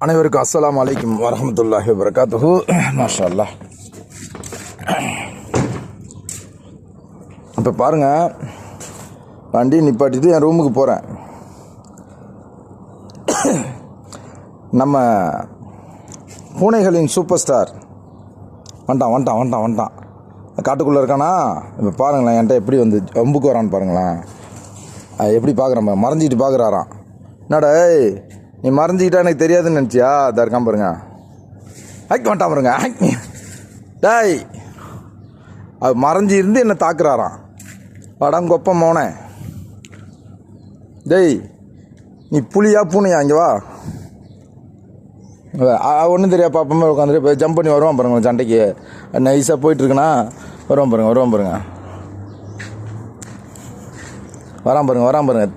அனைவருக்கும் அஸ்லாம் வலைக்கம் வரமத்துல்லாஹி வபரகாத்துஹு. மாஷா அல்லா இப்போ பாருங்க வண்டி நிப்பாட்டிட்டு என் ரூமுக்கு போகிறேன் நம்ம பூனைகளின் சூப்பர் ஸ்டார். வந்துட்டான் வந்துட்டான் வந்துட்டான் வந்துட்டான் காட்டுக்குள்ளே இருக்கானா? இப்போ பாருங்களேன் என்கிட்ட எப்படி வந்து அம்புக்கு வரான்னு பாருங்களேன். அது எப்படி பார்க்குறேன் மறைஞ்சிட்டு பார்க்குறாராம் என்னடா நீ மறைஞ்சிக்கிட்டா எனக்கு தெரியாதுன்னு நினச்சியா? அதா இருக்கான் பாருங்க. ஹைக் வேண்டாம் பாருங்க. ஹைக். டேய். அது மறைஞ்சி இருந்து என்னை தாக்குறாராம். படம் கொப்ப மோனே. டேய் நீ புளியா பூனையா இங்கே வா. ஒன்றும் தெரியா பாப்பமே உட்காந்துட்டு ஜம்ப் பண்ணி வருவான் பாருங்க சண்டைக்கு. நைஸாக போயிட்டுருக்குன்னா வருவான் பாருங்க வருவான் பாருங்க. வரான் பாருங்க வரான் பாருங்க.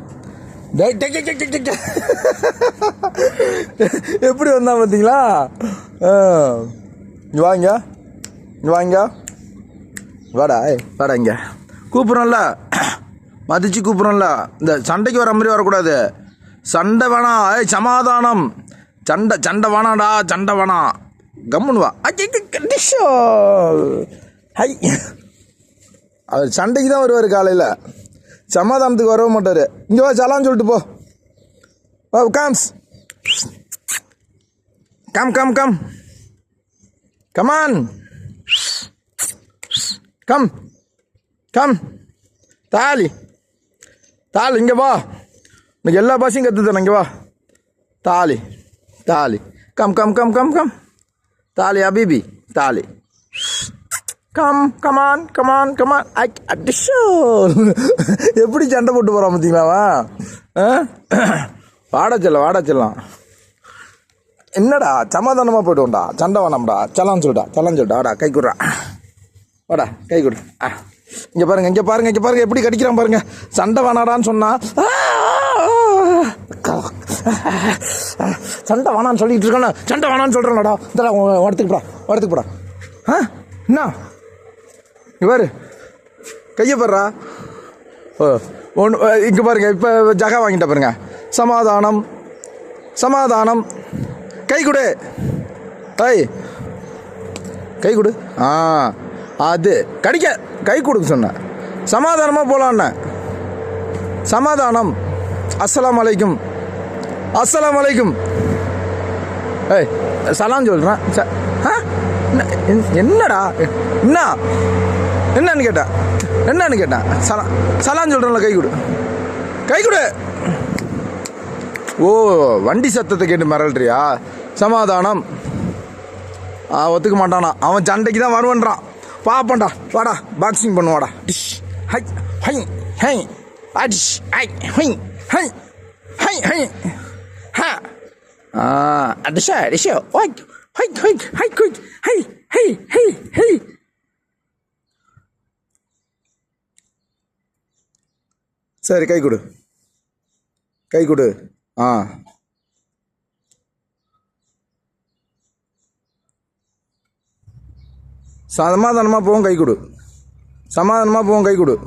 எப்படி வந்தா பார்த்தீங்களா? ஆ. வாங்க இங்க. வாங்க வாடா ஏய், வாடா இங்க. கூப்பிட்றோம்ல. மதிச்சு கூப்பிட்றோம்ல. இந்த சண்டைக்கு வர மாதிரி வரக்கூடாது. சண்டை வேணாம் ஏய் சமாதானம். சண்டை சண்டை வேணாடா சண்டை வேணாம் கம்முன்னு வா. ஹை. அவர் சண்டைக்கு தான் வருவார் காலையில். சமாதானத்துக்கு வரவே மாட்டார். இங்கே வா சலான்னு சொல்லிட்டு போ. வா comes come come come come on come come தாலி. தாலி இங்கே வா. இன்னைக்கு எல்லா பாஷையும் கற்று இங்கே வா. தாலி தாலி. Come come come come come தாலி அபிபி தாலி. Come come on come on come on ஐ அடிஷோ எப்படி சண்டை போட்டு போகிறான் பார்த்தீங்களாவா வாடா செல்லம் வாடா செல்லம். என்னடா சமாதானமாக போய்ட்டுவோம்டா சண்டை வேணாம்டா. சலான்னு சொல்லிட்டா சலான்னு சொல்லிட்டா. வாடா கை கொடுறா. வாடா கை கொடு. ஆ. இங்கே பாருங்க இங்கே பாருங்க இங்கே பாருங்க எப்படி கடிக்கிறான் பாருங்க. சண்டை வேணாடான்னு சொன்னா சண்டை வேணான்னு சொல்லிட்டு இருக்கானே. சண்டை வேணான்னு சொல்கிறேன்டா இந்த இடத்துக்கு போடா இடத்துக்கு போடா. ஆ? என்ன? பாரு. கையை பாடுறா ஓ ஒன்று இங்கே பாருங்க இப்போ ஜகா வாங்கிட்ட பாருங்க. சமாதானம். சமாதானம். கை கொடு. ஐய் கை கொடு. ஆ அது கடிக்க. கை கொடுக்க சொன்னேன் சமாதானமாக போகலான்ன சமாதானம். அஸ்லாம் அலைக்கும். அஸ்லாம் அலைக்கும். ஏய் சலாம் சொல்கிறேன் ச என்னடா? என்ன? என்னன்னு கேட்டேன். என்னன்னு கேட்டேன். சலா சலான்னு சொல்கிறேன்ல கை கொடு. கை கொடு. ஓ வண்டி சத்தத்தை கேட்டு மிரள்றியா? சமாதானம். ஒத்துக்க மாட்டானா. அவன் சண்டைக்கு தான் வருவன்றான். பாப்பண்டா வாடா பாக்ஸிங் பண்ணுவாடா டிஷ். ஹை ஹை ஹை. அடிஷ் ஹை ஹை ஹை. ஹை ஹை. ஹா. அடிஷா அடிஷா ஓய் ஹை ஹை ஹை ஹை ஹை ஹை ஹை ஹை சரி கை கொடு. கை கொடு. ஆ. சமாதானமாக போவோம் கை கொடு. சமாதானமாக போவோம் கை கொடு.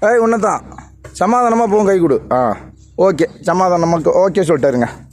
ஏய் உன்னதான் சமாதானமாக போவோம் கை கொடு. ஆ. ஓகே சமாதானமாக ஓகே சொல்லிட்டாருங்க.